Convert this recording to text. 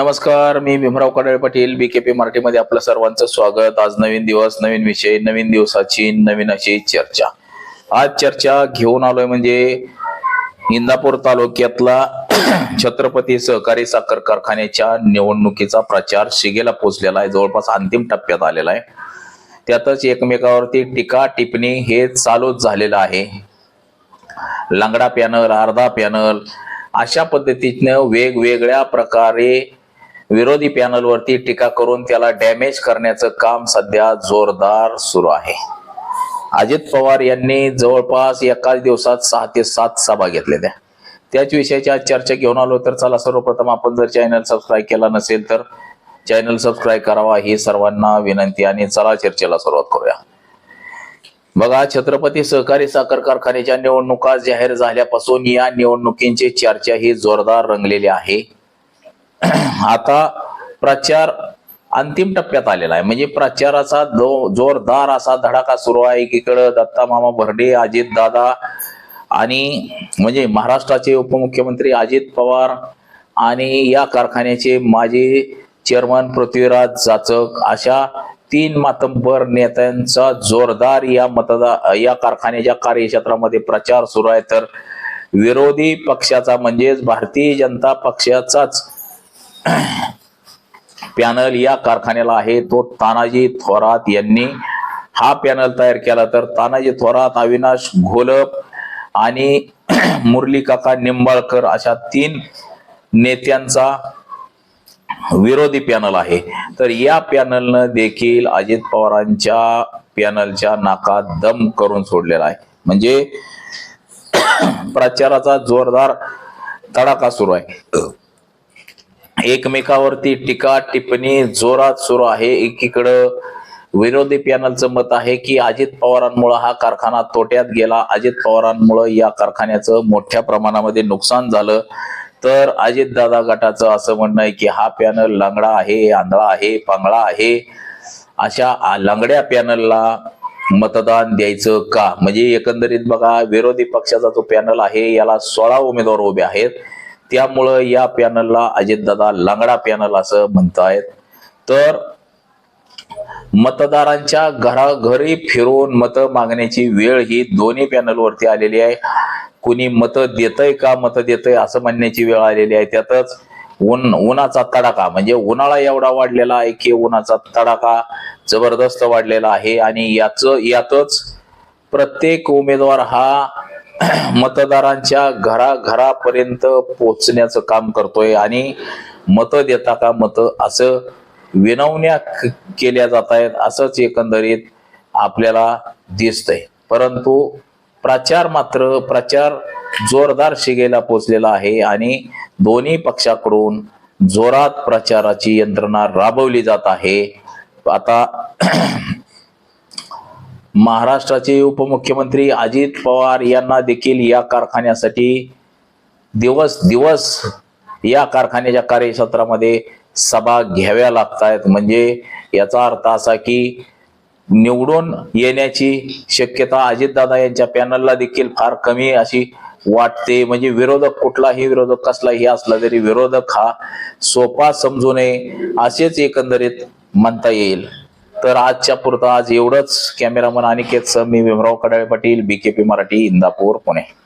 नमस्कार मी भीमराव कडाळे पाटील बीकेपी मराठीमध्ये आपलं सर्वांचं स्वागत. आज नवीन दिवस नवीन विषय नवीन दिवसाची नवीन अशी चर्चा. आज चर्चा घेऊन आलोय म्हणजे इंदापूर तालुक्यातला छत्रपती सहकारी साखर कारखान्याच्या निवडणुकीचा प्रचार शिगेला पोचलेला आहे. जवळपास अंतिम टप्प्यात आलेला आहे. त्यातच एकमेकावरती टीका टिप्पणी हे चालूच झालेलं आहे. लंगडा पॅनल अर्धा पॅनल अशा पद्धतीनं वेगवेगळ्या प्रकारे विरोधी पॅनलवरती टीका करून त्याला डॅमेज करण्याचं काम सध्या जोरदार सुरू आहे. अजित पवार यांनी जवळपास एकाच दिवसात सहा ते सात सभा घेतल्या त्याच विषयाची आज चर्चा घेऊन आलो तर चला सर्वप्रथम आपण जर चॅनल सबस्क्राईब केला नसेल तर चॅनल सबस्क्राईब करावा ही सर्वांना विनंती आणि चला चर्चेला सुरुवात करूया. बघा छत्रपती सहकारी साखर कारखान्याच्या निवडणुका जाहीर झाल्यापासून या निवडणुकींची चर्चा ही जोरदार रंगलेली आहे. आता प्रचार अंतिम टप्प्यात आलेला आहे. म्हणजे प्रचाराचा जो जोरदार असा धडाका सुरू आहे एकीकडं दत्ता मामा भरडे अजित दादा आणि म्हणजे महाराष्ट्राचे उपमुख्यमंत्री अजित पवार आणि या कारखान्याचे माजी चेअरमन पृथ्वीराज जाचक अशा तीन मातंबर नेत्यांचा जोरदार या मतदार या कारखान्याच्या कार्यक्षेत्रामध्ये प्रचार सुरू आहे. तर विरोधी पक्षाचा म्हणजेच भारतीय जनता पक्षाचाच पॅनल या कारखान्याला आहे. तो तानाजी थोरात यांनी हा पॅनल तयार केला. तर तानाजी थोरात अविनाश घोलप आणि मुरली काका निंबाळकर अशा तीन नेत्यांचा विरोधी पॅनल आहे. तर या पॅनलनं देखील अजित पवारांच्या पॅनलच्या नाकात दम करून सोडलेला आहे. म्हणजे प्रचाराचा जोरदार तडाखा सुरू आहे. एकमेकावरती टीका टिप्पणी जोरात सुरू आहे. एकीकडं विरोधी पॅनलचं मत आहे की अजित पवारांमुळे हा कारखाना तोट्यात गेला. अजित पवारांमुळे या कारखान्याचं मोठ्या प्रमाणामध्ये नुकसान झालं. तर अजितदादा गटाचं असं म्हणणं आहे की हा पॅनल लंगडा आहे आंधळा आहे पांगळा आहे. अशा लंगड्या पॅनलला मतदान द्यायचं का? म्हणजे एकंदरीत बघा विरोधी पक्षाचा जो पॅनल आहे याला सोळा उमेदवार उभे आहेत. त्यामुळं या पॅनलला अजितदादा लंगडा पॅनल असं म्हणतायत. तर मतदारांच्या घराघरी फिरून मतं मागण्याची वेळ ही दोन्ही पॅनलवरती आलेली आहे. कुणी मतं देतय का मतं देतय असं म्हणण्याची वेळ आलेली आहे. त्यातच ऊन उन्हाचा तडाखा म्हणजे उन्हाळा एवढा वाढलेला आहे की उन्हाचा तडाखा जबरदस्त वाढलेला आहे. आणि याच यातच प्रत्येक उमेदवार हा मतदारांच्या घराघरापर्यंत पोहोचण्याचं काम करतोय आणि मतं देता का मतं असं विनवण्या केल्या जात आहेत असंच एकंदरीत आपल्याला दिसतंय. परंतु प्रचार मात्र प्रचार जोरदार शिगेला पोचलेला आहे आणि दोन्ही पक्षाकडून जोरात प्रचाराची यंत्रणा राबवली जात आहे. आता महाराष्ट्राचे उपमुख्यमंत्री अजित पवार यांना देखील या कारखान्यासाठी दिवस दिवस या कारखान्याच्या कार्यक्षेत्रामध्ये सभा घ्याव्या लागतायत. आहेत म्हणजे याचा अर्थ असा की निवडून येण्याची शक्यता अजितदादा यांच्या पॅनलला देखील फार कमी अशी वाटते. म्हणजे विरोधक कुठलाही विरोधक कसलाही असला तरी विरोधक हा सोपा समजू नये असेच एकंदरीत म्हणता येईल. तर आजच्या पुरता आज एवढंच. कॅमेरामन अनिकेतचं मी भीमराव कडाळे पाटील बीकेपी मराठी इंदापूर पुणे.